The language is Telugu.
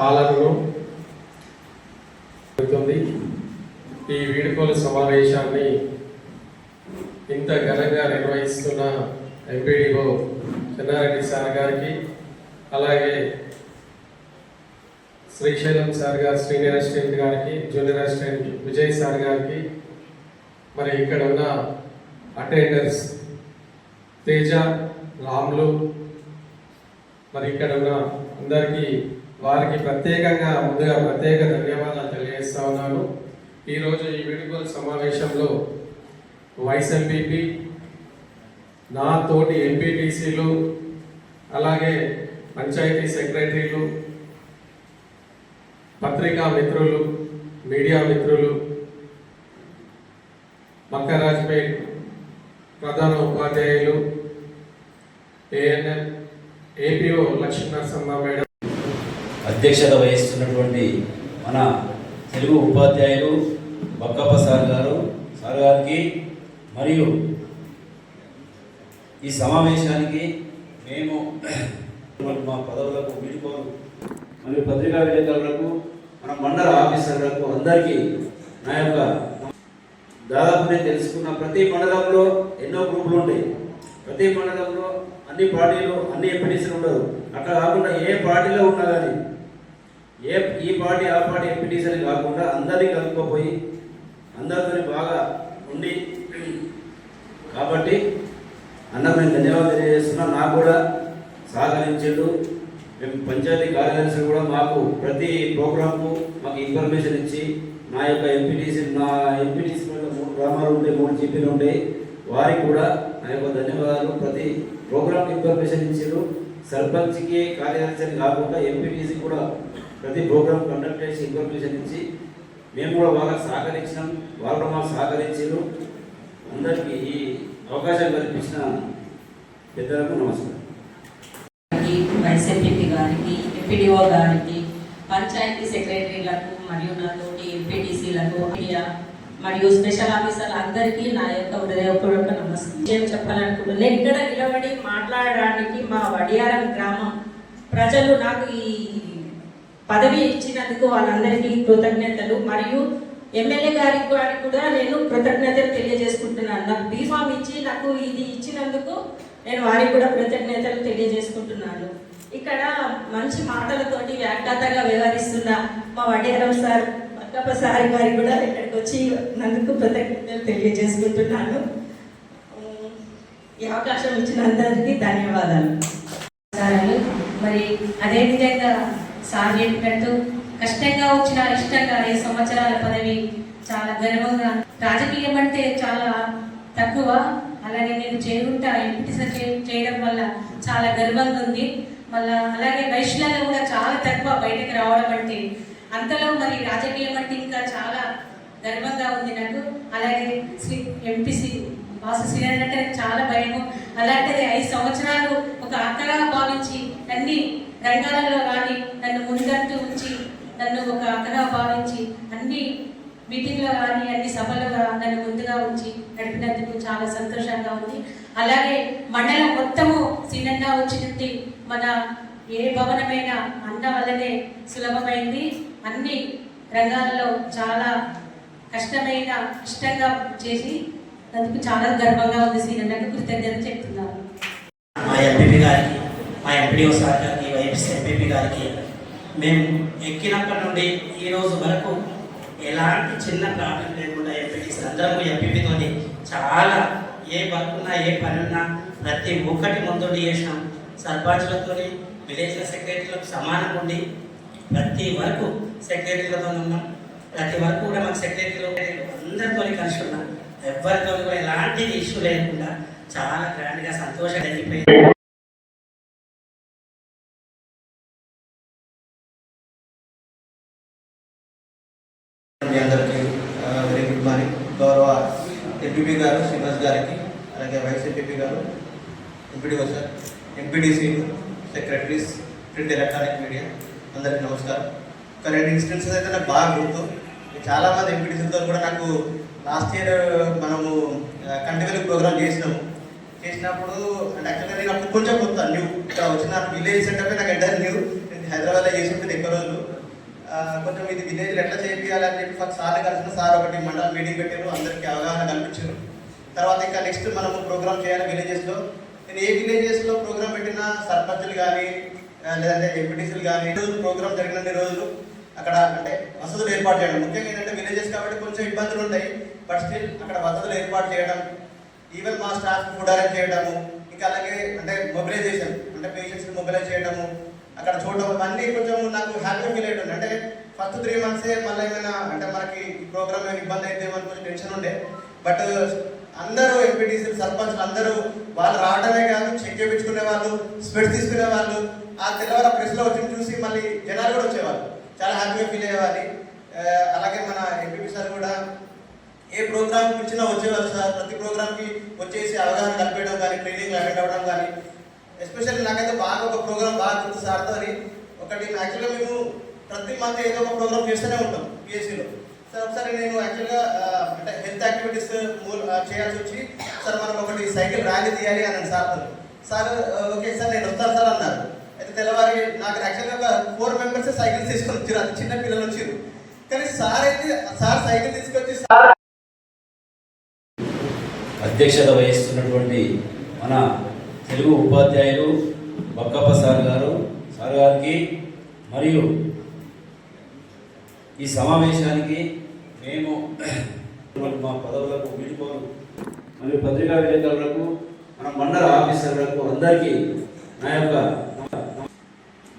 పాలనను జరుగుతుంది. ఈ వీడుకోలు సమావేశాన్ని ఇంత ఘనంగా నిర్వహిస్తున్న ఎంపీడీఓ చెన్నారెడ్డి సార్ గారికి అలాగే శ్రీశైలం సార్ గారు సీనియర్ అసిస్టెంట్ గారికి జూనియర్ అసిస్టెంట్ విజయ్ సార్ గారికి మరి ఇక్కడ ఉన్న అటెండర్స్ తేజ రాములు మరి ఇక్కడ ఉన్న అందరికీ వారికి ప్రత్యేకంగా ముందుగా ప్రత్యేక ధన్యవాదాలు తెలియజేస్తా ఉన్నాను. ఈరోజు ఈ వీడుకోలు సమావేశంలో వైస్ ఎంపీపీ నా తోటి ఎంపీటీసీలు అలాగే పంచాయతీ సెక్రటరీలు పత్రికా మిత్రులు మీడియా మిత్రులు మక్కరాజ్పేట్ ప్రధాన ఉపాధ్యాయులు ఏఎన్ఎం ఏపీఓ లక్ష్మీనరసింహ మేడం అధ్యక్షత వహిస్తున్నటువంటి మన తెలుగు ఉపాధ్యాయులు బక్కప్ప సార్ గారు సార్ గారికి మరియు ఈ సమావేశానికి మేము మా పదవులకు వీడుకోరు. మరియు పత్రికా విలేకరులకు మన మండల ఆఫీసర్లకు అందరికీ నా యొక్క దాదాపు నేను తెలుసుకున్న ప్రతి మండలంలో ఎన్నో గ్రూపులు ఉంటాయి. ప్రతి మండలంలో అన్ని పార్టీలు అన్ని ఎంపీటీసీలు ఉండదు అట్లా కాకుండా ఏ పార్టీలో ఉన్నా కానీ ఏ ఈ పార్టీ ఆ పార్టీ ఎంపీటీసీలు కాకుండా అందరినీ కలుపుకోపోయి అందరితో బాగా ఉండి కాబట్టి అన్న మేము ధన్యవాదాలు తెలియజేస్తున్నాం. నాకు కూడా సహకరించాడు. మేము పంచాయతీ కార్యదర్శి కూడా మాకు ప్రతి ప్రోగ్రాంకు మాకు ఇన్ఫర్మేషన్ ఇచ్చి నా యొక్క ఎంపీటీసీ నా ఎంపీటీసీ మూడు గ్రామాలు ఉంటాయి మూడు జీపీలు ఉంటాయి వారికి కూడా నా యొక్క ధన్యవాదాలు. ప్రతి ప్రోగ్రామ్ ఇన్ఫర్మేషన్ ఇచ్చారు సర్పంచ్కి కార్యదర్శిని కాకుండా ఎంపీటీసీ కూడా ప్రతి ప్రోగ్రామ్ కండక్ట్ చేసి ఇన్ఫర్మేషన్ ఇచ్చి మేము కూడా బాగా సహకరించినాం వాళ్ళు మాకు సహకరించారు అందరికీ ఈ అవకాశం కల్పించిన పెద్దలకు నమస్కారం. గారికి, వైస్ ఎంపీపీ గారికి ఎంపీడీఓ గారికి పంచాయతీ సెక్రటరీలకు మరియు నాతోటి ఎంపీటీసీలకు మరియు స్పెషల్ ఆఫీసర్ అందరికీ నా యొక్క హృదయపూర్వక నమస్కారం. ఏం చెప్పాలనుకుంటున్నాను ఇక్కడ నిలబడి మాట్లాడడానికి మా వడియారం గ్రామం ప్రజలు నాకు ఈ పదవి ఇచ్చినందుకు వాళ్ళందరికీ కృతజ్ఞతలు. మరియు ఎమ్మెల్యే గారికి గారికి కూడా నేను కృతజ్ఞతలు తెలియజేసుకుంటున్నాను. నాకు బీఫామ్ ఇచ్చి నాకు ఇది ఇచ్చినందుకు నేను వారికి కూడా కృతజ్ఞతలు తెలియజేసుకుంటున్నాను. ఇక్కడ మంచి మాటలతోటి వ్యాఖ్యాతగా వ్యవహరిస్తున్న మా వడ్డేరం సార్ పక్కప్ప సార్ గారికి కూడా ఇక్కడికి వచ్చి నందుకు కృతజ్ఞతలు తెలియజేసుకుంటున్నాను. ఈ అవకాశం ఇచ్చిన అందరికీ ధన్యవాదాలు. సార్ మరి అదే విధంగా సార్ చెప్పినట్టు కష్టంగా వచ్చిన ఇష్టంగా ఐదు సంవత్సరాల పదవి చాలా గర్వంగా రాజకీయం అంటే చాలా తక్కువ. అలాగే నేను చేరుంటా ఎంపీటీ చేయడం వల్ల చాలా గర్వంగా ఉంది. మళ్ళా అలాగే వైశ్యులలో కూడా చాలా తక్కువ బయటకు రావడం అంటే అంతలో మరి రాజకీయం అంటే ఇంకా చాలా గర్వంగా ఉంది నాకు. అలాగే శ్రీ ఎంపీసీ వాసు శ్రీనారాయణ అంటే చాలా భయము. అలాంటిది ఐదు సంవత్సరాలు ఒక అక్కగా భావించి అన్ని రంగాలలో కానీ నన్ను ముందంటూ ఉంచి నన్ను ఒక అక్కగా భావించి అన్ని మీటింగ్లో కానీ అన్ని సభలుగా నన్ను ముందుగా ఉంచి నడిపినందుకు చాలా సంతోషంగా ఉంది. అలాగే మండలం మొత్తము సిన్నంగా వచ్చినట్టు మన ఏ భవనమైనా అన్న వల్లనే సులభమైంది. అన్ని రంగాలలో చాలా కష్టమైన ఇష్టంగా చేసి అందుకు చాలా గర్వంగా ఉంది సీనన్నకు కృతజ్ఞత చెప్తున్నాను. మా ఎంపీ గారికి మా ఎంపీడీఓ సార్ ఎస్ఎంపీపీ గారికి. మేము ఎక్కినప్పటి నుండి ఈ రోజు వరకు ఎలాంటి చిన్న ప్రాబ్లం లేకుండా ఎంపీటీసీ అందరము ఎంపీపీతో చాలా ఏ వర్క్ ఉన్నా ఏ పని ఉన్నా ప్రతి ఒక్కటి ముందుండి చేసినాం. సర్పంచ్లతో విలేజ్ సెక్రటరీలకు సమానంగా ఉండి ప్రతి వరకు సెక్రటరీలతో ఉన్నాం. ప్రతి వరకు కూడా మాకు సెక్రటరీలో అందరితో కలిసి ఉన్నాం. ఎవరితో కూడా ఎలాంటి ఇష్యూ లేకుండా చాలా గ్రాండ్గా సంతోషంగా అయిపోయింది మీ అందరికీ వెరీ గుడ్ మార్నింగ్. గౌరవ ఎంపీపీ గారు శ్రీనివాస్ గారికి అలాగే వైస్ ఎంపీపీ గారు MPDO sir MPDC secretaries print electronic media అందరికీ నమస్కారం. ఒక రెండు ఇన్సిడెంట్స్ అయితే నాకు బాగా గుర్తు. చాలా మంది ఎంపీడీసీలతో కూడా నాకు లాస్ట్ ఇయర్ మనము కంటిన్యూ ప్రోగ్రామ్ చేసినాము. చేసినప్పుడు అంటే యాక్చువల్గా నేను అప్పుడు కొంచెం కొత్త న్యూ ఇక్కడ వచ్చిన విలేజ్ సెంటర్పై నాకు ఎంటర్ న్యూ నేను హైదరాబాద్లో చేసి ఉంటుంది ఎక్కువ రోజులు కొంచెం ఇది విలేజ్లో ఎట్లా చేయించాలి అని చెప్పి ఫస్ట్ సార్ కలిసిన సార్ ఒకటి మండల మీటింగ్ పెట్టారు. అందరికీ అవగాహన కల్పించారు. తర్వాత ఇంకా నెక్స్ట్ మనము ప్రోగ్రామ్ చేయాలి విలేజెస్లో నేను ఏ విలేజెస్లో ప్రోగ్రామ్ పెట్టినా సర్పంచులు కానీ లేదంటే ఎంపీటీసీలు కానీ ప్రోగ్రామ్ జరిగినన్ని రోజులు అక్కడ అంటే వసతులు ఏర్పాటు చేయడం. ముఖ్యంగా ఏంటంటే విలేజెస్ కాబట్టి కొంచెం ఇబ్బందులు ఉంటాయి. బట్ స్టిల్ అక్కడ వసతులు ఏర్పాటు చేయడం ఈవెన్ మా స్టాఫ్ ఫుడ్ అరేంజ్ చేయడము ఇంకా అలాగే అంటే మొబిలైజేషన్ అంటే పేషెంట్స్ మొబిలైజ్ చేయడము అక్కడ చూడడం అన్నీ కొంచెం నాకు హ్యాపీ ఫీల్ అవుతుంది అంటే ఫస్ట్ త్రీ మంత్సే మళ్ళీ ఏమైనా అంటే మనకి ఈ ప్రోగ్రామ్ ఏమైనా ఇబ్బంది అయితే అని కొంచెం టెన్షన్ ఉండే. బట్ అందరూ ఎంపీటీసీ సర్పంచ్ అందరూ వాళ్ళు రావడమే కాదు చెక్ చేయించుకునే వాళ్ళు స్పెడ్ తీసుకునే వాళ్ళు ఆ తెల్లవారు ప్రెస్ వచ్చి చూసి మళ్ళీ జనాలు కూడా వచ్చేవాళ్ళు. చాలా హ్యాపీగా ఫీల్ అయ్యేవాళ్ళు. అలాగే మన ఎంపీపీ సార్ కూడా ఏ ప్రోగ్రామ్ పిలిచినా వచ్చేవాళ్ళు సార్. ప్రతి ప్రోగ్రామ్కి వచ్చేసి అవగాహన కల్పించడం కానీ ట్రైనింగ్ అటెండ్ అవ్వడం కానీ ఎస్పెషల్లీ నాకైతే బాగా ఒక ప్రోగ్రామ్ బాగా గుర్తు సార్తో అని ఒకటి యాక్చువల్గా మేము ప్రతి మంత్ ఏదో ఒక ప్రోగ్రామ్ చేస్తూనే ఉంటాం పిఎస్సిలో. సార్ ఒకసారి నేను యాక్చువల్గా అంటే హెల్త్ యాక్టివిటీస్ మూల్ చేయాల్సి వచ్చి సార్ మనం ఒకటి సైకిల్ ర్యాలీ తీయాలి అని సార్ సార్ ఓకే సార్ నేను వస్తాను సార్ అన్నారు. అయితే తెల్లవారి నాకు యాక్చువల్గా ఒక ఫోర్ మెంబర్స్ సైకిల్ తీసుకొని వచ్చారు. అది చిన్న పిల్లలు వచ్చారు. కానీ సార్ అయితే సార్ సైకిల్ తీసుకొచ్చి సార్ అధ్యక్షత వహిస్తున్నటువంటి మన తెలుగు ఉపాధ్యాయులు బక్కప్ప సార్ గారు సార్ గారికి మరియు ఈ సమావేశానికి మేము మా పదవులకు వీడుకోలు మరియు పత్రికా విలేకరులకు మన మండల ఆఫీసర్లకు అందరికీ నా యొక్క